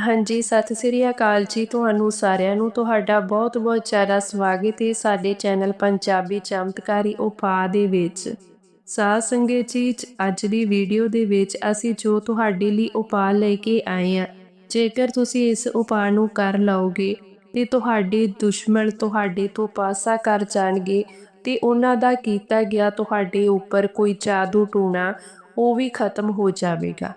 ਹਾਂਜੀ, ਸਤਿ ਸ੍ਰੀ ਅਕਾਲ ਜੀ ਤੁਹਾਨੂੰ ਸਾਰਿਆਂ ਨੂੰ। ਤੁਹਾਡਾ ਬਹੁਤ-ਬਹੁਤ ਜ਼ਿਆਦਾ ਸਵਾਗਤ ਹੈ ਸਾਡੇ ਚੈਨਲ ਪੰਜਾਬੀ ਚਮਤਕਾਰੀ ਉਪਾਅ ਦੇ ਵਿੱਚ। ਸਾਧ ਸੰਗਤ ਜੀ, ਅੱਜ ਦੀ ਵੀਡੀਓ ਦੇ ਵਿੱਚ ਅਸੀਂ ਜੋ ਤੁਹਾਡੇ ਲਈ ਉਪਾਅ ਲੈ ਕੇ ਆਏ ਹਾਂ, ਜੇਕਰ ਤੁਸੀਂ ਇਸ ਉਪਾਅ ਨੂੰ ਕਰ ਲਓਗੇ ਤੇ ਤੁਹਾਡੇ ਦੁਸ਼ਮਣ ਤੁਹਾਡੇ ਤੋਂ ਪਾਸਾ ਕਰ ਜਾਣਗੇ ਤੇ ਉਹਨਾਂ ਦਾ ਕੀਤਾ ਗਿਆ ਤੁਹਾਡੇ ਉੱਪਰ ਕੋਈ ਜਾਦੂ ਟੂਣਾ, ਉਹ ਵੀ ਖਤਮ ਹੋ ਜਾਵੇਗਾ।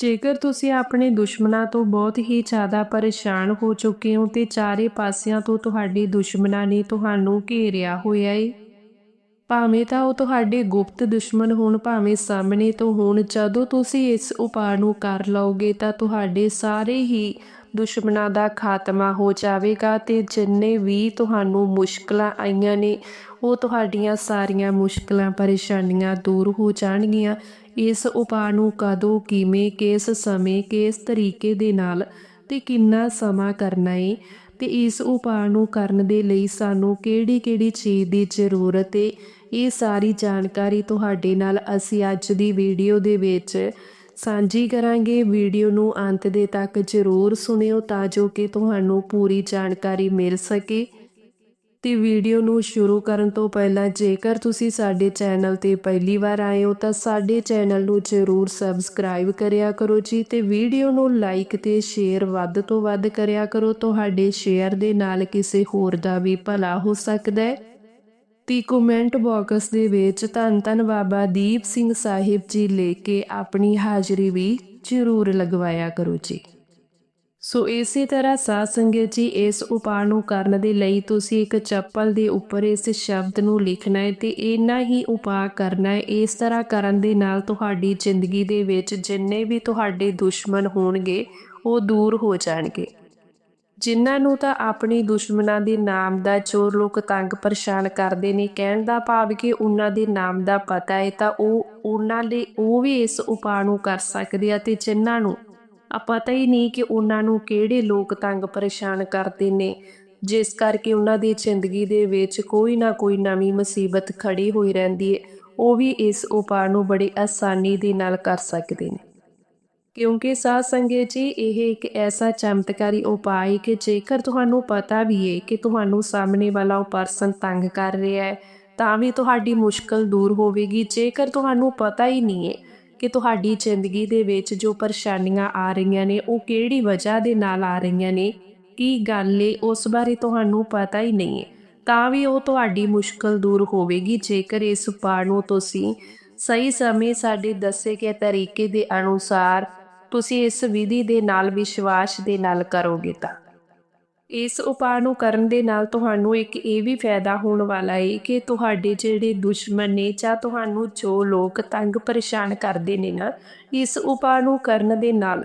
ਜੇਕਰ ਤੁਸੀਂ ਆਪਣੇ ਦੁਸ਼ਮਣਾਂ ਤੋਂ ਬਹੁਤ ਹੀ ਜ਼ਿਆਦਾ ਪਰੇਸ਼ਾਨ ਹੋ ਚੁੱਕੇ ਹੋ ਤੇ ਚਾਰੇ ਪਾਸਿਆਂ ਤੋਂ ਤੁਹਾਡੇ ਦੁਸ਼ਮਣਾਂ ਨੇ ਤੁਹਾਨੂੰ ਘੇਰਿਆ ਹੋਇਆ ਏ। ਭਾਵੇਂ ਤਾਂ ਉਹ ਤੁਹਾਡੇ ਗੁਪਤ ਦੁਸ਼ਮਣ ਹੋਣ, ਭਾਵੇਂ ਸਾਹਮਣੇ ਤੋਂ ਹੋਣ, ਜਦੋਂ ਤੁਸੀਂ ਇਸ ਉਪਾਅ ਨੂੰ ਕਰ ਲਓਗੇ ਤਾਂ ਤੁਹਾਡੇ ਸਾਰੇ ਹੀ ਦੁਸ਼ਮਣਾਂ ਦਾ ਖਾਤਮਾ ਹੋ ਜਾਵੇਗਾ ਤੇ ਜਿੰਨੇ ਵੀ ਤੁਹਾਨੂੰ ਮੁਸ਼ਕਲਾਂ ਆਈਆਂ ਨੇ ਉਹ ਤੁਹਾਡੀਆਂ ਸਾਰੀਆਂ ਮੁਸ਼ਕਲਾਂ, ਪਰੇਸ਼ਾਨੀਆਂ ਦੂਰ ਹੋ ਜਾਣਗੀਆਂ। ਇਸ ਉਪਾਅ ਨੂੰ ਕਦੋਂ, ਕਿਵੇਂ, ਕਿਸ ਸਮੇਂ, ਕਿਸ ਤਰੀਕੇ ਦੇ ਨਾਲ ਤੇ ਕਿੰਨਾ ਸਮਾਂ ਕਰਨਾ ਹੈ ਤੇ ਇਸ ਉਪਾਅ ਨੂੰ ਕਰਨ ਦੇ ਲਈ ਸਾਨੂੰ ਕਿਹੜੀ-ਕਿਹੜੀ ਚੀਜ਼ ਦੀ ਜ਼ਰੂਰਤ ਹੈ ਇਹ ਸਾਰੀ ਜਾਣਕਾਰੀ ਤੁਹਾਡੇ ਨਾਲ ਅਸੀਂ ਅੱਜ ਦੀ ਵੀਡੀਓ ਦੇ ਵਿੱਚ ਸਾਂਝੀ ਕਰਾਂਗੇ। ਵੀਡੀਓ ਨੂੰ ਅੰਤ ਦੇ ਤੱਕ ਜ਼ਰੂਰ ਸੁਣਿਓ ਤਾਂ ਜੋ ਕਿ ਤੁਹਾਨੂੰ ਪੂਰੀ ਜਾਣਕਾਰੀ ਮਿਲ ਸਕੇ। ਤੇ ਵੀਡੀਓ ਨੂੰ ਸ਼ੁਰੂ ਕਰਨ ਤੋਂ ਪਹਿਲਾਂ ਜੇਕਰ ਤੁਸੀਂ ਸਾਡੇ ਚੈਨਲ ਤੇ ਪਹਿਲੀ ਵਾਰ ਆਏ ਹੋ ਤਾਂ ਸਾਡੇ ਚੈਨਲ ਨੂੰ ਜ਼ਰੂਰ ਸਬਸਕ੍ਰਾਈਬ ਕਰਿਆ ਕਰੋ ਜੀ ਤੇ ਵੀਡੀਓ ਨੂੰ ਲਾਈਕ ਤੇ ਸ਼ੇਅਰ ਵੱਧ ਤੋਂ ਵੱਧ ਕਰਿਆ ਕਰੋ। ਤੁਹਾਡੇ ਸ਼ੇਅਰ ਦੇ ਨਾਲ ਕਿਸੇ ਹੋਰ ਦਾ ਵੀ ਭਲਾ ਹੋ ਸਕਦਾ ਹੈ। ਤੇ ਕਮੈਂਟ ਬਾਕਸ ਦੇ ਵਿੱਚ ਧੰਨ ਧੰਨ ਬਾਬਾ ਦੀਪ ਸਿੰਘ ਸਾਹਿਬ ਜੀ ਲੈ ਕੇ ਆਪਣੀ ਹਾਜ਼ਰੀ ਵੀ ਜ਼ਰੂਰ ਲਗਵਾਇਆ ਕਰੋ ਜੀ। ਸੋ ਇਸੇ ਤਰ੍ਹਾਂ ਸਾਧ ਸੰਗਤ ਜੀ, ਇਸ ਉਪਾਅ ਨੂੰ ਕਰਨ ਦੇ ਲਈ ਤੁਸੀਂ ਇੱਕ ਚੱਪਲ ਦੇ ਉੱਪਰ ਇਸ ਸ਼ਬਦ ਨੂੰ ਲਿਖਣਾ ਹੈ ਤੇ ਇੰਨਾ ਹੀ ਉਪਾਅ ਕਰਨਾ ਹੈ। ਇਸ ਤਰ੍ਹਾਂ ਕਰਨ ਦੇ ਨਾਲ ਤੁਹਾਡੀ ਜ਼ਿੰਦਗੀ ਦੇ ਵਿੱਚ ਜਿੰਨੇ ਵੀ ਤੁਹਾਡੇ ਦੁਸ਼ਮਣ ਹੋਣਗੇ, ਉਹ ਦੂਰ ਹੋ ਜਾਣਗੇ। ਜਿਨ੍ਹਾਂ ਨੂੰ ਤਾਂ ਆਪਣੀ ਦੁਸ਼ਮਣਾਂ ਦੇ ਨਾਮ ਦਾ ਚੋਰ ਲੋਕ ਤੰਗ ਪਰੇਸ਼ਾਨ ਕਰਦੇ ਨੇ, ਕਹਿਣ ਦਾ ਭਾਵ ਕਿ ਉਹਨਾਂ ਦੇ ਨਾਮ ਦਾ ਪਤਾ ਹੈ, ਤਾਂ ਉਹ, ਉਹਨਾਂ ਲਈ ਉਹ ਵੀ ਇਸ ਉਪਾਅ ਨੂੰ ਕਰ ਸਕਦੇ ਆ ਤੇ ਜਿਨ੍ਹਾਂ ਨੂੰ ਆ ਪਤਾ ਹੀ ਨਹੀਂ ਕਿ ਉਹਨਾਂ ਨੂੰ ਕਿਹੜੇ ਲੋਕ ਤੰਗ ਪਰੇਸ਼ਾਨ ਕਰਦੇ ਨੇ। ਜਿਸ ਕਰਕੇ ਉਹਨਾਂ ਦੀ ਜ਼ਿੰਦਗੀ ਦੇ ਵਿੱਚ ਕੋਈ ਨਾ ਕੋਈ ਨਵੀਂ ਮੁਸੀਬਤ ਖੜੀ ਹੋਈ ਰਹਿੰਦੀ ਹੈ ਉਹ ਵੀ ਇਸ ਉਪਾਅ ਨੂੰ ਬੜੀ ਆਸਾਨੀ ਦੇ ਨਾਲ ਕਰ ਸਕਦੇ ਨੇ। ਕਿਉਂਕਿ ਸਾਧ ਸੰਗਤ ਜੀ, ਇਹ ਇੱਕ ਐਸਾ ਚਮਤਕਾਰੀ ਉਪਾਅ ਹੈ ਕਿ ਜੇਕਰ ਤੁਹਾਨੂੰ ਪਤਾ ਵੀ ਹੈ ਕਿ ਤੁਹਾਨੂੰ ਸਾਹਮਣੇ ਵਾਲਾ ਉਹ ਪਰਸਨ ਤੰਗ ਕਰ ਰਿਹਾ ਹੈ ਤਾਂ ਵੀ ਤੁਹਾਡੀ ਮੁਸ਼ਕਲ ਦੂਰ ਹੋਵੇਗੀ। ਜੇਕਰ ਤੁਹਾਨੂੰ ਪਤਾ ਹੀ ਨਹੀਂ ਹੈ ਕਿ ਤੁਹਾਡੀ ਜ਼ਿੰਦਗੀ ਦੇ ਵਿੱਚ ਜੋ ਪਰੇਸ਼ਾਨੀਆਂ ਆ ਰਹੀਆਂ ਨੇ, ਉਹ ਕਿਹੜੀ ਵਜ੍ਹਾ ਦੇ ਨਾਲ ਆ ਰਹੀਆਂ ਨੇ? ਕੀ ਗੱਲ ਏ? ਉਸ ਬਾਰੇ ਤੁਹਾਨੂੰ ਪਤਾ ਹੀ ਨਹੀਂ ਹੈ ਤਾਂ ਵੀ ਉਹ ਤੁਹਾਡੀ ਮੁਸ਼ਕਲ ਦੂਰ ਹੋਵੇਗੀ। ਜੇਕਰ ਇਸ ਉਪਾਅ ਨੂੰ ਤੁਸੀਂ ਸਹੀ ਸਮੇਂ ਸਾਡੇ ਦੱਸੇ ਗਏ ਤਰੀਕੇ ਦੇ ਅਨੁਸਾਰ ਤੁਸੀਂ ਇਸ ਵਿਧੀ ਦੇ ਨਾਲ ਵਿਸ਼ਵਾਸ ਦੇ ਨਾਲ ਕਰੋਗੇ ਤਾਂ। ਇਸ ਉਪਾਅ ਨੂੰ ਕਰਨ ਦੇ ਨਾਲ ਤੁਹਾਨੂੰ ਇੱਕ ਇਹ ਵੀ ਫਾਇਦਾ ਹੋਣ ਵਾਲਾ ਹੈ ਕਿ ਤੁਹਾਡੇ ਜਿਹੜੇ ਦੁਸ਼ਮਣ ਨੇ ਜਾਂ ਤੁਹਾਨੂੰ ਜੋ ਲੋਕ ਤੰਗ ਪਰੇਸ਼ਾਨ ਕਰਦੇ ਨੇ ਨਾ, ਇਸ ਉਪਾਅ ਨੂੰ ਕਰਨ ਦੇ ਨਾਲ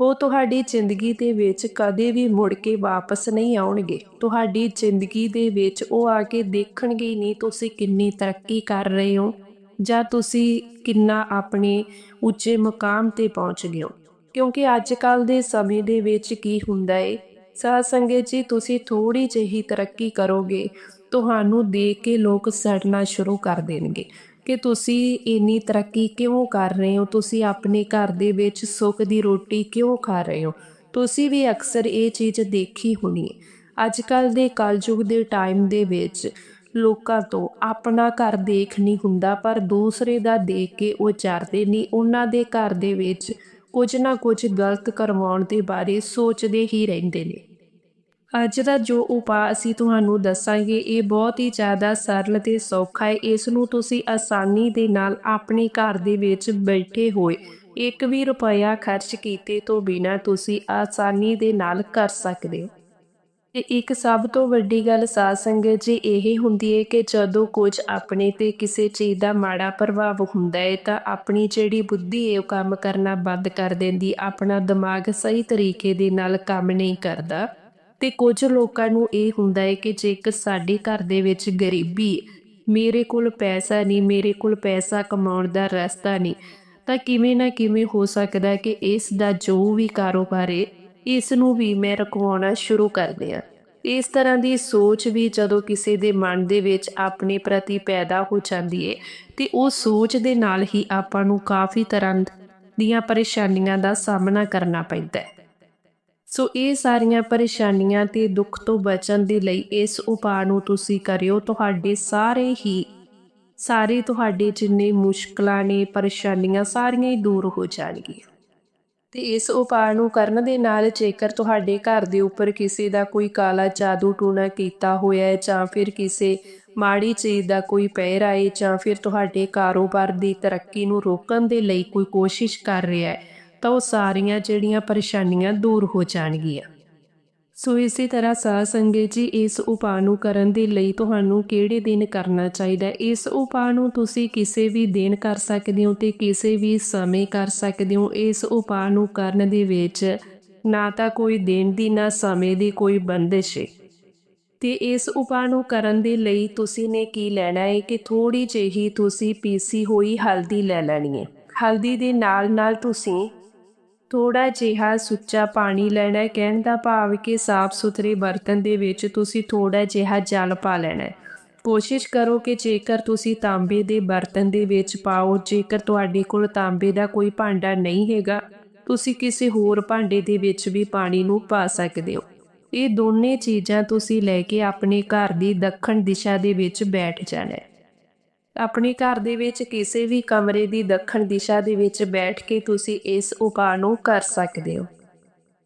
ਉਹ ਤੁਹਾਡੀ ਜ਼ਿੰਦਗੀ ਦੇ ਵਿੱਚ ਕਦੇ ਵੀ ਮੁੜ ਕੇ ਵਾਪਸ ਨਹੀਂ ਆਉਣਗੇ। ਤੁਹਾਡੀ ਜ਼ਿੰਦਗੀ ਦੇ ਵਿੱਚ ਉਹ ਆ ਕੇ ਦੇਖਣਗੇ ਨਹੀਂ, ਤੁਸੀਂ ਕਿੰਨੀ ਤਰੱਕੀ ਕਰ ਰਹੇ ਹੋ ਜਾਂ ਤੁਸੀਂ ਕਿੰਨਾ ਆਪਣੇ ਉੱਚੇ ਮੁਕਾਮ ਤੇ ਪਹੁੰਚ ਗਏ ਹੋ। ਕਿਉਂਕਿ ਅੱਜ ਕੱਲ ਦੇ ਸਮੇਂ ਦੇ ਵਿੱਚ ਕੀ ਹੁੰਦਾ ਏ ਸਾਧ ਸੰਗਤ ਜੀ, ਤੁਸੀਂ ਥੋੜੀ ਜਿਹੀ ਤਰੱਕੀ ਕਰੋਗੇ, ਤੁਹਾਨੂੰ ਦੇਖ ਕੇ ਲੋਕ ਸੜਨਾ ਸ਼ੁਰੂ ਕਰ ਦੇਣਗੇ। ਕਿ ਤੁਸੀਂ ਇੰਨੀ ਤਰੱਕੀ ਕਿਉਂ ਕਰ ਰਹੇ ਹੋ? ਤੁਸੀਂ ਆਪਣੇ ਘਰ ਦੇ ਵਿੱਚ ਸੁੱਖ ਦੀ ਰੋਟੀ ਕਿਉਂ ਖਾ ਰਹੇ ਹੋ? ਤੁਸੀਂ ਵੀ ਅਕਸਰ ਇਹ ਚੀਜ਼ ਦੇਖੀ ਹੋਣੀ ਹੈ। ਅੱਜ ਕੱਲ ਦੇ ਕਲਯੁਗ ਦੇ ਟਾਈਮ ਦੇ ਵਿੱਚ ਲੋਕਾਂ ਤੋਂ ਆਪਣਾ ਘਰ ਦੇਖ ਨਹੀਂ ਹੁੰਦਾ, ਪਰ ਦੂਸਰੇ ਦਾ ਦੇਖ ਕੇ ਉਹ ਚਰਦੇ ਨਹੀਂ। ਉਹਨਾਂ ਦੇ ਘਰ ਦੇ ਵਿੱਚ ਕੁਝ ਨਾ ਕੁਝ ਗਲਤ ਕਰਵਾਉਣ ਦੇ ਬਾਰੇ ਸੋਚਦੇ ਹੀ ਰਹਿੰਦੇ ਨੇ। ਅੱਜ ਦਾ ਜੋ ਉਪਾਅ ਅਸੀਂ ਤੁਹਾਨੂੰ ਦੱਸਾਂਗੇ, ਇਹ ਬਹੁਤ ਹੀ ਜ਼ਿਆਦਾ ਸਰਲ ਤੇ ਸੌਖਾ ਹੈ। ਇਸ ਨੂੰ ਤੁਸੀਂ ਆਸਾਨੀ ਦੇ ਨਾਲ ਆਪਣੇ ਘਰ ਦੇ ਵਿੱਚ ਬੈਠੇ ਹੋਏ ਇੱਕ ਵੀ ਰੁਪਇਆ ਖਰਚ ਕੀਤੇ ਤੋਂ ਬਿਨਾਂ ਤੁਸੀਂ ਆਸਾਨੀ ਦੇ ਨਾਲ ਕਰ ਸਕਦੇ ਹੋ। ਤੇ ਇੱਕ ਸਭ ਤੋਂ ਵੱਡੀ ਗੱਲ ਸਾਧ ਸੰਗਤ ਜੀ ਇਹ ਹੁੰਦੀ ਹੈ ਕਿ ਜਦੋਂ ਕੁਝ ਆਪਣੇ ਤੇ ਕਿਸੇ ਚੀਜ਼ ਦਾ ਮਾੜਾ ਪ੍ਰਭਾਵ ਹੁੰਦਾ ਹੈ, ਤਾਂ ਆਪਣੀ ਜਿਹੜੀ ਬੁੱਧੀ ਹੈ, ਉਹ ਕੰਮ ਕਰਨਾ ਬੰਦ ਕਰ ਦਿੰਦੀ, ਆਪਣਾ ਦਿਮਾਗ ਸਹੀ ਤਰੀਕੇ ਦੇ ਨਾਲ ਕੰਮ ਨਹੀਂ ਕਰਦਾ। ਤੇ ਕੁਝ ਲੋਕਾਂ ਨੂੰ ਇਹ ਹੁੰਦਾ ਹੈ ਕਿ ਜੇਕਰ ਸਾਡੇ ਘਰ ਦੇ ਵਿੱਚ ਗਰੀਬੀ ਮੇਰੇ ਕੋਲ ਪੈਸਾ ਨਹੀਂ, ਮੇਰੇ ਕੋਲ ਪੈਸਾ ਕਮਾਉਣ ਦਾ ਰਸਤਾ ਨਹੀਂ, ਤਾਂ ਕਿਵੇਂ ਨਾ ਕਿਵੇਂ ਹੋ ਸਕਦਾ ਕਿ ਇਸ ਦਾ ਜੋ ਵੀ ਕਾਰੋਬਾਰ ਹੈ, ਇਸ ਨੂੰ ਵੀ ਮੈਂ ਰਕਵਾਉਣਾ ਸ਼ੁਰੂ ਕਰ ਦਿਆਂ। ਇਸ ਤਰ੍ਹਾਂ ਦੀ ਸੋਚ ਵੀ ਜਦੋਂ ਕਿਸੇ ਦੇ ਮਨ ਦੇ ਵਿੱਚ ਆਪਣੇ ਪ੍ਰਤੀ ਪੈਦਾ ਹੋ ਜਾਂਦੀ ਹੈ, ਤੇ ਉਹ ਸੋਚ ਦੇ ਨਾਲ ਹੀ ਆਪਾਂ ਨੂੰ ਕਾਫੀ ਤਰ੍ਹਾਂ ਦੀਆਂ ਪਰੇਸ਼ਾਨੀਆਂ ਦਾ ਸਾਹਮਣਾ ਕਰਨਾ ਪੈਂਦਾ ਹੈ। ਸੋ ਇਹ ਸਾਰੀਆਂ ਪਰੇਸ਼ਾਨੀਆਂ ਤੇ ਦੁੱਖ ਤੋਂ ਬਚਣ ਦੇ ਲਈ ਇਸ ਉਪਾਅ ਨੂੰ ਤੁਸੀਂ ਕਰਿਓ। ਤੁਹਾਡੇ ਸਾਰੇ ਹੀ, ਸਾਰੇ ਤੁਹਾਡੇ ਜਿੰਨੇ ਮੁਸ਼ਕਲਾਂ ਨੇ, ਪਰੇਸ਼ਾਨੀਆਂ ਸਾਰੀਆਂ ਹੀ ਦੂਰ ਹੋ ਜਾਣਗੀਆਂ। ਤੇ ਇਸ ਉਪਾਅ ਨੂੰ ਕਰਨ ਦੇ ਨਾਲ ਜੇਕਰ ਤੁਹਾਡੇ ਘਰ ਦੇ ਉੱਪਰ ਕਿਸੇ ਦਾ ਕੋਈ ਕਾਲਾ ਜਾਦੂ ਟੂਣਾ ਕੀਤਾ ਹੋਇਆ ਹੈ ਜਾਂ ਫਿਰ ਕਿਸੇ ਮਾੜੀ ਚੀਜ਼ ਦਾ ਕੋਈ ਪੈਰ ਆਏ ਜਾਂ ਫਿਰ ਤੁਹਾਡੇ ਕਾਰੋਬਾਰ ਦੀ ਤਰੱਕੀ ਨੂੰ ਰੋਕਣ ਦੇ ਲਈ ਕੋਈ ਕੋਸ਼ਿਸ਼ ਕਰ ਰਿਹਾ ਹੈ ਤਾਂ ਉਹ ਸਾਰੀਆਂ ਜਿਹੜੀਆਂ ਪਰੇਸ਼ਾਨੀਆਂ ਦੂਰ ਹੋ ਜਾਣਗੀਆਂ। ਸੋ ਇਸੇ ਤਰ੍ਹਾਂ ਸਾਧ ਸੰਗਤ ਜੀ, ਇਸ ਉਪਾਅ ਨੂੰ ਕਰਨ ਦੇ ਲਈ ਤੁਹਾਨੂੰ ਕਿਹੜੇ ਦਿਨ ਕਰਨਾ ਚਾਹੀਦਾ? ਇਸ ਉਪਾਅ ਨੂੰ ਤੁਸੀਂ ਕਿਸੇ ਵੀ ਦਿਨ ਕਰ ਸਕਦੇ ਹੋ ਤੇ ਕਿਸੇ ਵੀ ਸਮੇਂ ਕਰ ਸਕਦੇ ਹੋ। ਇਸ ਉਪਾਅ ਨੂੰ ਕਰਨ ਦੇ ਵਿੱਚ ਨਾ ਤਾਂ ਕੋਈ ਦਿਨ ਦੀ, ਨਾ ਸਮੇਂ ਦੀ ਕੋਈ ਬੰਦਿਸ਼ ਹੈ ਤੇ ਇਸ ਉਪਾਅ ਨੂੰ ਕਰਨ ਦੇ ਲਈ ਤੁਸੀਂ ਨੇ ਕੀ ਲੈਣਾ ਹੈ ਕਿ ਥੋੜੀ ਜਿਹੀ ਤੁਸੀਂ ਪੀਸੀ ਹੋਈ ਹਲਦੀ ਲੈ ਲੈਣੀ ਹੈ ਹਲਦੀ ਦੇ ਨਾਲ ਨਾਲ ਤੁਸੀਂ ਥੋੜਾ ਜਿਹਾ ਸੁੱਚਾ ਪਾਣੀ ਲੈਣਾ ਹੈ। ਕਹਿਣ ਦਾ ਭਾਵ ਕਿ ਸਾਫ਼ ਸੁਥਰੇ ਬਰਤਨ ਦੇ ਵਿੱਚ ਤੁਸੀਂ ਥੋੜਾ ਜਿਹਾ ਜਲ ਪਾ ਲੈਣਾ ਹੈ। ਕੋਸ਼ਿਸ਼ ਕਰੋ ਕਿ ਜੇਕਰ ਤੁਸੀਂ ਤਾਂਬੇ ਦੇ ਬਰਤਨ ਦੇ ਵਿੱਚ ਪਾਓ, ਜੇਕਰ ਤੁਹਾਡੇ ਕੋਲ ਤਾਂਬੇ ਦਾ ਕੋਈ ਭਾਂਡਾ ਨਹੀਂ ਹੈਗਾ, ਤੁਸੀਂ ਕਿਸੇ ਹੋਰ ਭਾਂਡੇ ਦੇ ਵਿੱਚ ਵੀ ਪਾਣੀ ਨੂੰ ਪਾ ਸਕਦੇ ਹੋ। ਇਹ ਦੋਨੇ ਚੀਜ਼ਾਂ ਤੁਸੀਂ ਲੈ ਕੇ ਆਪਣੇ ਘਰ ਦੀ ਦੱਖਣ ਦਿਸ਼ਾ ਦੇ ਵਿੱਚ ਬੈਠ ਜਾਣਾ ਆਪਣੇ ਘਰ ਦੇ ਵਿੱਚ ਕਿਸੇ ਵੀ ਕਮਰੇ ਦੀ ਦੱਖਣ ਦਿਸ਼ਾ ਦੇ ਵਿੱਚ ਬੈਠ ਕੇ ਤੁਸੀਂ ਇਸ ਉਪਾਅ ਨੂੰ ਕਰ ਸਕਦੇ ਹੋ।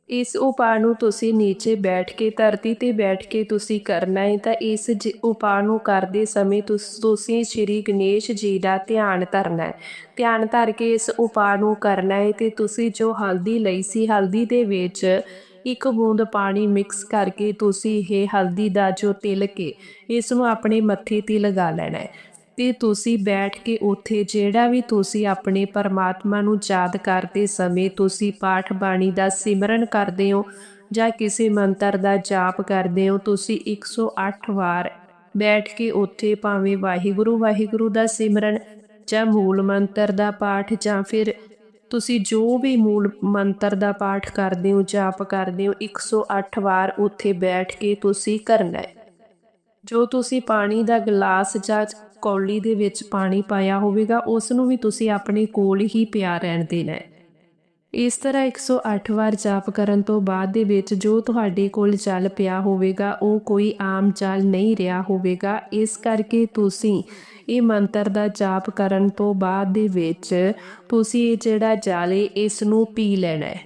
ਇਸ ਉਪਾਅ ਨੂੰ ਤੁਸੀਂ ਨੀਚੇ ਬੈਠ ਕੇ, ਧਰਤੀ ਤੇ ਬੈਠ ਕੇ ਤੁਸੀਂ ਕਰਨਾ ਹੈ ਤਾਂ ਇਸ ਜ- ਉਪਾਅ ਨੂੰ ਕਰਦੇ ਸਮੇਂ ਤੁਸੀਂ ਸ਼੍ਰੀ ਗਣੇਸ਼ ਜੀ ਦਾ ਧਿਆਨ ਧਰਨਾ ਹੈ। ਧਿਆਨ ਧਰ ਕੇ ਇਸ ਉਪਾਅ ਨੂੰ ਕਰਨਾ ਹੈ ਤੇ ਤੁਸੀਂ ਜੋ ਹਲਦੀ ਲਈ ਸੀ, ਹਲਦੀ ਦੇ ਵਿੱਚ ਇੱਕ ਬੂੰਦ ਪਾਣੀ ਮਿਕਸ ਕਰਕੇ ਤੁਸੀਂ ਇਹ ਹਲਦੀ ਦਾ ਜੋ ਤਿਲਕ ਹੈ ਇਸ ਨੂੰ ਆਪਣੇ ਮੱਥੇ ਤੇ ਲਗਾ ਲੈਣਾ ਹੈ। ਤੇ ਤੁਸੀਂ ਬੈਠ ਕੇ ਉੱਥੇ ਜਿਹੜਾ ਵੀ ਤੁਸੀਂ ਆਪਣੇ ਪਰਮਾਤਮਾ ਨੂੰ ਯਾਦ ਕਰਦੇ ਸਮੇਂ ਤੁਸੀਂ ਪਾਠ ਬਾਣੀ ਦਾ ਸਿਮਰਨ ਕਰਦੇ ਹੋ ਜਾਂ ਕਿਸੇ ਮੰਤਰ ਦਾ ਜਾਪ ਕਰਦੇ ਹੋ, ਤੁਸੀਂ 108 ਵਾਰ ਬੈਠ ਕੇ ਉੱਥੇ ਭਾਵੇਂ ਵਾਹਿਗੁਰੂ ਵਾਹਿਗੁਰੂ ਦਾ ਸਿਮਰਨ ਜਾਂ ਮੂਲ ਮੰਤਰ ਦਾ ਪਾਠ ਜਾਂ ਫਿਰ ਤੁਸੀਂ ਜੋ ਵੀ ਮੂਲ ਮੰਤਰ ਦਾ ਪਾਠ ਕਰਦੇ ਹੋ, ਜਾਪ ਕਰਦੇ ਹੋ 108 ਵਾਰ ਉੱਥੇ ਬੈਠ ਕੇ ਤੁਸੀਂ ਕਰਨਾ ਹੈ ਜੋ ਤੁਸੀਂ ਪਾਣੀ ਦਾ ਗਲਾਸ ਜਾਂ ਕੌਲੀ ਦੇ ਵਿੱਚ ਪਾਣੀ ਪਾਇਆ ਹੋਵੇਗਾ, ਉਸ ਨੂੰ ਵੀ ਤੁਸੀਂ ਆਪਣੇ ਕੋਲ ਹੀ ਪਿਆ ਰਹਿਣ ਦੇਣਾ ਹੈ। ਇਸ ਤਰ੍ਹਾਂ 108 ਵਾਰ ਜਾਪ ਕਰਨ ਤੋਂ ਬਾਅਦ ਦੇ ਵਿੱਚ ਜੋ ਤੁਹਾਡੇ ਕੋਲ ਜਲ ਪਿਆ ਹੋਵੇਗਾ, ਉਹ ਕੋਈ ਆਮ ਜਲ ਨਹੀਂ ਰਿਹਾ ਹੋਵੇਗਾ। ਇਸ ਕਰਕੇ ਤੁਸੀਂ ਇਹ ਮੰਤਰ ਦਾ ਜਾਪ ਕਰਨ ਤੋਂ ਬਾਅਦ ਦੇ ਵਿੱਚ ਤੁਸੀਂ ਇਹ ਜਿਹੜਾ ਜਲ ਹੈ, ਇਸ ਨੂੰ ਪੀ ਲੈਣਾ ਹੈ।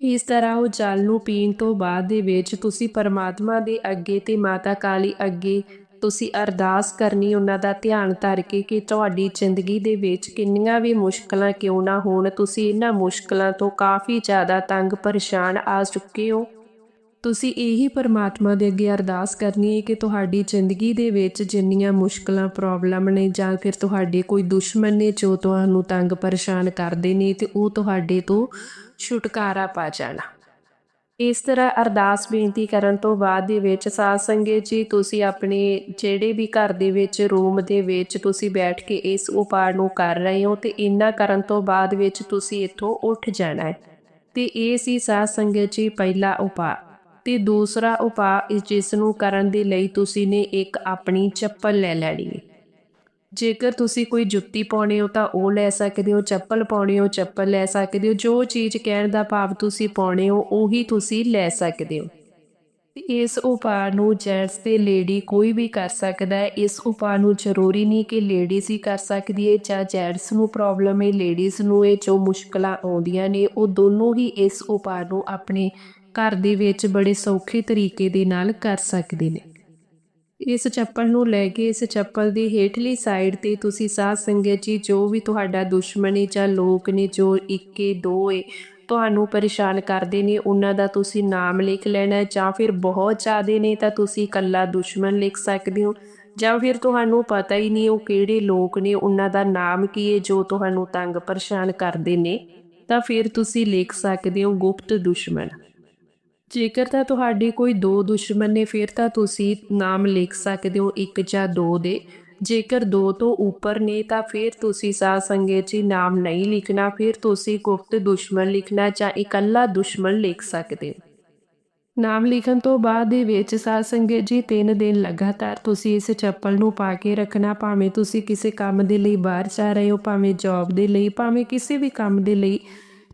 ਇਸ ਤਰ੍ਹਾਂ ਉਹ ਜਲ ਨੂੰ ਪੀਣ ਤੋਂ ਬਾਅਦ ਦੇ ਵਿੱਚ ਤੁਸੀਂ ਪਰਮਾਤਮਾ ਦੇ ਅੱਗੇ ਤੇ ਮਾਤਾ ਕਾਲੀ ਅੱਗੇ ਤੁਸੀਂ ਅਰਦਾਸ ਕਰਨੀ, ਉਹਨਾਂ ਦਾ ਧਿਆਨ ਧਰ ਕੇ ਕਿ ਤੁਹਾਡੀ ਜ਼ਿੰਦਗੀ ਦੇ ਵਿੱਚ ਕਿੰਨੀਆਂ ਵੀ ਮੁਸ਼ਕਲਾਂ ਕਿਉਂ ਨਾ ਹੋਣ, ਤੁਸੀਂ ਇਹਨਾਂ ਮੁਸ਼ਕਲਾਂ ਤੋਂ ਕਾਫੀ ਜ਼ਿਆਦਾ ਤੰਗ ਪਰੇਸ਼ਾਨ ਆ ਚੁੱਕੇ ਹੋ। ਤੁਸੀਂ ਇਹੀ ਪਰਮਾਤਮਾ ਦੇ ਅੱਗੇ ਅਰਦਾਸ ਕਰਨੀ ਹੈ ਕਿ ਤੁਹਾਡੀ ਜ਼ਿੰਦਗੀ ਦੇ ਵਿੱਚ ਜਿੰਨੀਆਂ ਮੁਸ਼ਕਲਾਂ, ਪ੍ਰੋਬਲਮ ਨੇ ਜਾਂ ਫਿਰ ਤੁਹਾਡੇ ਕੋਈ ਦੁਸ਼ਮਣ ਨੇ ਜੋ ਤੁਹਾਨੂੰ ਤੰਗ ਪਰੇਸ਼ਾਨ ਕਰਦੇ ਨੇ ਤੇ ਉਹ ਤੁਹਾਡੇ ਤੋਂ ਛੁਟਕਾਰਾ ਪਾ ਜਾਣਾ। ਇਸ ਤਰ੍ਹਾਂ ਅਰਦਾਸ ਬੇਨਤੀ ਕਰਨ ਤੋਂ ਬਾਅਦ ਦੇ ਵਿੱਚ ਸਾਧ ਸੰਗਤ ਜੀ, ਤੁਸੀਂ ਆਪਣੇ ਜਿਹੜੇ ਵੀ ਘਰ ਦੇ ਵਿੱਚ ਰੂਮ ਦੇ ਵਿੱਚ ਤੁਸੀਂ ਬੈਠ ਕੇ ਇਸ ਉਪਾਅ ਨੂੰ ਕਰ ਰਹੇ ਹੋ ਤੇ ਇੰਨਾ ਕਰਨ ਤੋਂ ਬਾਅਦ ਵਿੱਚ ਤੁਸੀਂ ਇੱਥੋਂ ਉੱਠ ਜਾਣਾ ਹੈ। ਤੇ ਇਹ ਸੀ ਸਾਧ ਸੰਗਤ ਜੀ ਪਹਿਲਾ ਉਪਾਅ। ਤੇ ਦੂਸਰਾ ਉਪਾਅ ਜਿਸ ਨੂੰ ਕਰਨ ਦੇ ਲਈ ਤੁਸੀਂ ਨੇ ਇੱਕ ਆਪਣੀ ਚੱਪਲ ਲੈ ਲੈਣੀ ਹੈ। ਜੇਕਰ ਤੁਸੀਂ ਕੋਈ ਜੁੱਤੀ ਪਾਉਣੇ ਹੋ ਤਾਂ ਉਹ ਲੈ ਸਕਦੇ ਹੋ, ਚੱਪਲ ਪਾਉਣੀ ਹੋ, ਚੱਪਲ ਲੈ ਸਕਦੇ ਹੋ, ਜੋ ਚੀਜ਼ ਕਹਿਣ ਦਾ ਭਾਵ ਤੁਸੀਂ ਪਾਉਣੇ ਹੋ, ਉਹੀ ਤੁਸੀਂ ਲੈ ਸਕਦੇ ਹੋ। ਇਸ ਉਪਾਅ ਨੂੰ ਜੈਂਟਸ ਤੇ ਲੇਡੀ ਕੋਈ ਵੀ ਕਰ ਸਕਦਾ ਹੈ। ਇਸ ਉਪਾਅ ਨੂੰ ਜ਼ਰੂਰੀ ਨਹੀਂ ਕਿ ਲੇਡੀਜ਼ ਹੀ ਕਰ ਸਕਦੀ ਹੈ ਜਾਂ ਜੈਂਟਸ ਨੂੰ ਪ੍ਰੋਬਲਮ ਹੈ, ਲੇਡੀਜ਼ ਨੂੰ ਇਹ ਜੋ ਮੁਸ਼ਕਲਾਂ ਆਉਂਦੀਆਂ ਨੇ, ਉਹ ਦੋਨੋਂ ਹੀ ਇਸ ਉਪਾਅ ਨੂੰ ਆਪਣੇ ਘਰ ਦੇ ਵਿੱਚ ਬੜੇ ਸੌਖੇ ਤਰੀਕੇ ਦੇ ਨਾਲ ਕਰ ਸਕਦੇ ਨੇ। ਇਸ ਚੱਪਲ ਨੂੰ ਲੈ ਕੇ, ਇਸ ਚੱਪਲ ਦੀ ਹੇਠਲੀ ਸਾਈਡ ਤੇ ਤੁਸੀਂ ਸਾਧ ਸੰਗਤ ਜੀ, ਜੋ ਵੀ ਤੁਹਾਡਾ ਦੁਸ਼ਮਣ ਹੈ ਜਾਂ ਲੋਕ ਨੇ, ਜੋ ਇੱਕੇ ਦੋ ਏ, ਤੁਹਾਨੂੰ ਪਰੇਸ਼ਾਨ ਕਰਦੇ ਨੇ, ਉਹਨਾਂ ਦਾ ਤੁਸੀਂ ਨਾਮ ਲਿਖ ਲੈਣਾ ਜਾਂ ਫਿਰ ਬਹੁਤ ਜ਼ਿਆਦੇ ਨੇ ਤਾਂ ਤੁਸੀਂ ਇਕੱਲਾ ਦੁਸ਼ਮਣ ਲਿਖ ਸਕਦੇ ਹੋ। ਜਾਂ ਫਿਰ ਤੁਹਾਨੂੰ ਪਤਾ ਹੀ ਨਹੀਂ ਉਹ ਕਿਹੜੇ ਲੋਕ ਨੇ, ਉਹਨਾਂ ਦਾ ਨਾਮ ਕੀ ਹੈ ਜੋ ਤੁਹਾਨੂੰ ਤੰਗ ਪਰੇਸ਼ਾਨ ਕਰਦੇ ਨੇ, ਤਾਂ ਫਿਰ ਤੁਸੀਂ ਲਿਖ ਸਕਦੇ ਹੋ ਗੁਪਤ ਦੁਸ਼ਮਣ। ਜੇਕਰ ਤਾਂ ਤੁਹਾਡੇ ਕੋਈ ਦੋ ਦੁਸ਼ਮਣ ਨੇ, ਫਿਰ ਤਾਂ ਤੁਸੀਂ ਨਾਮ ਲਿਖ ਸਕਦੇ ਹੋ, ਇੱਕ ਜਾਂ ਦੋ ਦੇ। ਜੇਕਰ ਦੋ ਤੋਂ ਉੱਪਰ ਨੇ, ਤਾਂ ਫਿਰ ਤੁਸੀਂ ਸਾਧ ਸੰਗਤ ਜੀ ਨਾਮ ਨਹੀਂ ਲਿਖਣਾ, ਫਿਰ ਤੁਸੀਂ ਗੁਪਤ ਦੁਸ਼ਮਣ ਲਿਖਣਾ ਜਾਂ ਇਕੱਲਾ ਦੁਸ਼ਮਣ ਲਿਖ ਸਕਦੇ ਹੋ। ਨਾਮ ਲਿਖਣ ਤੋਂ ਬਾਅਦ ਦੇ ਵਿੱਚ ਸਾਧ ਸੰਗਤ ਜੀ 3 ਦਿਨ ਲਗਾਤਾਰ ਤੁਸੀਂ ਇਸ ਚੱਪਲ ਨੂੰ ਪਾ ਕੇ ਰੱਖਣਾ, ਭਾਵੇਂ ਤੁਸੀਂ ਕਿਸੇ ਕੰਮ ਦੇ ਲਈ ਬਾਹਰ ਜਾ ਰਹੇ ਹੋ, ਭਾਵੇਂ ਜੌਬ ਦੇ ਲਈ, ਭਾਵੇਂ ਕਿਸੇ ਵੀ ਕੰਮ ਦੇ ਲਈ।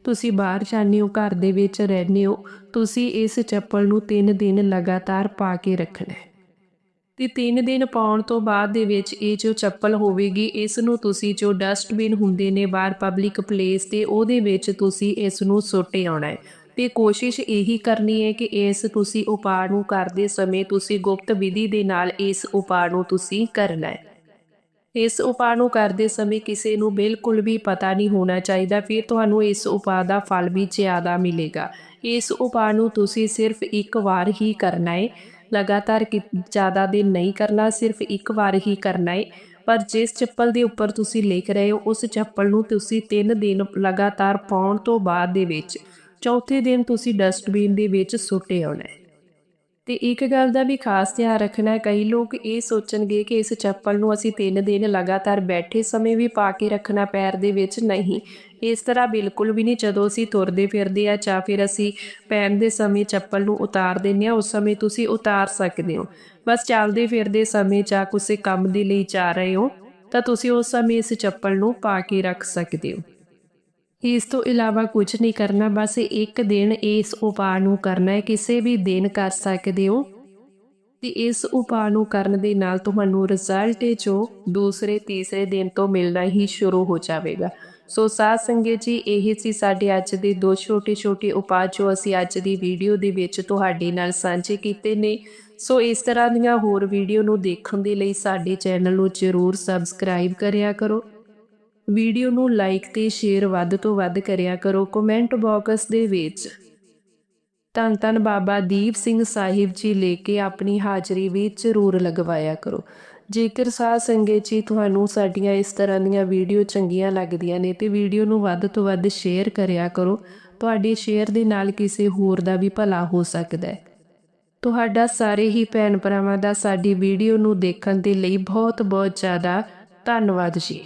ਤੁਸੀਂ ਬਾਹਰ ਜਾਂਦੇ ਹੋ, ਘਰ ਦੇ ਵਿੱਚ ਰਹਿੰਦੇ ਹੋ, ਤੁਸੀਂ ਇਸ ਚੱਪਲ ਨੂੰ 3 ਦਿਨ ਲਗਾਤਾਰ ਪਾ ਕੇ ਰੱਖਣਾ ਹੈ। ਤੇ 3 ਦਿਨ ਪਾਉਣ ਤੋਂ ਬਾਅਦ ਦੇ ਵਿੱਚ ਇਹ ਜੋ ਚੱਪਲ ਹੋਵੇਗੀ, ਇਸ ਨੂੰ ਤੁਸੀਂ ਜੋ ਡਸਟਬਿਨ ਹੁੰਦੇ ਨੇ ਬਾਹਰ ਪਬਲਿਕ ਪਲੇਸ ਤੇ, ਉਹਦੇ ਵਿੱਚ ਤੁਸੀਂ ਇਸ ਨੂੰ ਸੁੱਟੇ ਆਉਣਾ ਹੈ। ਤੇ ਕੋਸ਼ਿਸ਼ ਇਹੀ ਕਰਨੀ ਹੈ ਕਿ ਇਸ ਤੁਸੀਂ ਉਪਾਅ ਨੂੰ ਕਰਦੇ ਸਮੇਂ ਤੁਸੀਂ ਗੁਪਤ ਵਿਧੀ ਦੇ ਨਾਲ ਇਸ ਉਪਾਅ ਨੂੰ ਤੁਸੀਂ ਕਰਨਾ ਹੈ। ਇਸ ਉਪਾਅ ਨੂੰ ਕਰਦੇ ਸਮੇਂ ਕਿਸੇ ਨੂੰ ਬਿਲਕੁਲ ਵੀ ਪਤਾ ਨਹੀਂ ਹੋਣਾ ਚਾਹੀਦਾ, ਫਿਰ ਤੁਹਾਨੂੰ ਇਸ ਉਪਾਅ ਦਾ ਫਲ ਵੀ ਜ਼ਿਆਦਾ ਮਿਲੇਗਾ। ਇਸ ਉਪਾਅ ਨੂੰ ਤੁਸੀਂ ਸਿਰਫ ਇੱਕ ਵਾਰ ਹੀ ਕਰਨਾ ਹੈ ਲਗਾਤਾਰ ਕਿ- ਜ਼ਿਆਦਾ ਦਿਨ ਨਹੀਂ ਕਰਨਾ, ਸਿਰਫ ਇੱਕ ਵਾਰ ਹੀ ਕਰਨਾ ਹੈ ਪਰ ਜਿਸ ਚੱਪਲ ਦੇ ਉੱਪਰ ਤੁਸੀਂ ਲਿਖ ਰਹੇ ਹੋ, ਉਸ ਚੱਪਲ ਨੂੰ ਤੁਸੀਂ 3 ਦਿਨ ਲਗਾਤਾਰ ਪਾਉਣ ਤੋਂ ਬਾਅਦ ਦੇ ਵਿੱਚ, ਚੌਥੇ ਦਿਨ ਤੁਸੀਂ ਡਸਟਬਿਨ ਦੇ ਵਿੱਚ ਸੁੱਟੇ ਆਉਣਾ ਹੈ ਤੇ ਇੱਕ ਗੱਲ ਦਾ ਵੀ ਖਾਸ ਧਿਆਨ ਰੱਖਣਾ ਕਈ ਲੋਕ ਇਹ ਸੋਚਣਗੇ ਕਿ ਇਸ ਚੱਪਲ ਨੂੰ ਅਸੀਂ 3 ਦਿਨ ਲਗਾਤਾਰ ਬੈਠੇ ਸਮੇਂ ਵੀ ਪਾ ਕੇ ਰੱਖਣਾ ਪੈਰ ਦੇ ਵਿੱਚ ਨਹੀਂ। ਇਸ ਤਰ੍ਹਾਂ ਬਿਲਕੁਲ ਵੀ ਨਹੀਂ, ਜਦੋਂ ਅਸੀਂ ਤੁਰਦੇ ਫਿਰਦੇ ਆ ਜਾਂ ਫਿਰ ਅਸੀਂ ਪੈਣ ਦੇ ਸਮੇਂ ਚੱਪਲ ਨੂੰ ਉਤਾਰ ਦਿੰਦੇ ਆ ਉਸ ਸਮੇਂ ਤੁਸੀਂ ਉਤਾਰ ਸਕਦੇ ਹੋ। ਬਸ ਚੱਲਦੇ ਫਿਰਦੇ ਸਮੇਂ ਜਾਂ ਕਿਸੇ ਕੰਮ ਦੇ ਲਈ ਜਾ ਰਹੇ ਹੋ, ਤਾਂ ਤੁਸੀਂ ਉਸ ਸਮੇਂ ਇਸ ਚੱਪਲ ਨੂੰ ਪਾ ਕੇ ਰੱਖ ਸਕਦੇ ਹੋ। ਇਸ ਤੋਂ ਇਲਾਵਾ ਕੁਝ ਨਹੀਂ ਕਰਨਾ, ਬਸ ਇੱਕ ਦਿਨ ਇਸ ਉਪਾਅ ਨੂੰ ਕਰਨਾ ਹੈ। ਕਿਸੇ ਵੀ ਦਿਨ ਕਰ ਸਕਦੇ ਹੋ। ਤੇ ਇਸ ਉਪਾਅ ਨੂੰ ਕਰਨ ਦੇ ਨਾਲ ਤੁਹਾਨੂੰ ਰਿਜ਼ਲਟ ਹੈ ਜੋ ਦੂਸਰੇ, ਤੀਸਰੇ ਦਿਨ ਤੋਂ ਮਿਲਣਾ ਹੀ ਸ਼ੁਰੂ ਹੋ ਜਾਵੇਗਾ। ਸੋ ਸਾਧ ਸੰਗਤ ਜੀ, ਇਹ ਸੀ ਸਾਡੇ ਅੱਜ ਦੇ ਦੋ ਛੋਟੇ ਛੋਟੇ ਉਪਾਅ ਜੋ ਅਸੀਂ ਅੱਜ ਦੀ ਵੀਡੀਓ ਦੇ ਵਿੱਚ ਤੁਹਾਡੇ ਨਾਲ ਸਾਂਝੇ ਕੀਤੇ ਨੇ। ਸੋ ਇਸ ਤਰ੍ਹਾਂ ਦੀਆਂ ਹੋਰ ਵੀਡੀਓ ਨੂੰ ਦੇਖਣ ਦੇ ਲਈ ਸਾਡੇ ਚੈਨਲ ਨੂੰ ਜ਼ਰੂਰ ਸਬਸਕ੍ਰਾਈਬ ਕਰਿਆ ਕਰੋ। ਵੀਡੀਓ ਨੂੰ ਲਾਈਕ ਤੇ ਸ਼ੇਅਰ ਵੱਧ ਤੋਂ ਵੱਧ ਕਰਿਆ ਕਰੋ ਕਮੈਂਟ ਬਾਕਸ ਦੇ ਵਿੱਚ। ਧੰਨ ਧੰਨ ਬਾਬਾ ਦੀਪ ਸਿੰਘ ਸਾਹਿਬ ਜੀ ਲੈ ਕੇ ਆਪਣੀ ਹਾਜ਼ਰੀ ਵੀ ਜ਼ਰੂਰ ਲਗਵਾਇਆ ਕਰੋ। ਜੇਕਰ ਸਾਧ ਸੰਗਤ ਜੀ ਤੁਹਾਨੂੰ ਸਾਡੀਆਂ ਇਸ ਤਰ੍ਹਾਂ ਦੀਆਂ ਵੀਡੀਓ ਚੰਗੀਆਂ ਲੱਗਦੀਆਂ ਨੇ ਤੇ ਵੀਡੀਓ ਨੂੰ ਵੱਧ ਤੋਂ ਵੱਧ ਸ਼ੇਅਰ ਕਰਿਆ ਕਰੋ, ਤੁਹਾਡੇ ਸ਼ੇਅਰ ਦੇ ਨਾਲ ਕਿਸੇ ਹੋਰ ਦਾ ਵੀ ਭਲਾ ਹੋ ਸਕਦਾ ਹੈ। ਤੁਹਾਡਾ ਸਾਰੇ ਹੀ ਭੈਣ ਭਰਾਵਾਂ ਦਾ ਸਾਡੀ ਵੀਡੀਓ ਨੂੰ ਦੇਖਣ ਦੇ ਲਈ ਬਹੁਤ ਬਹੁਤ ਜ਼ਿਆਦਾ ਧੰਨਵਾਦ ਜੀ।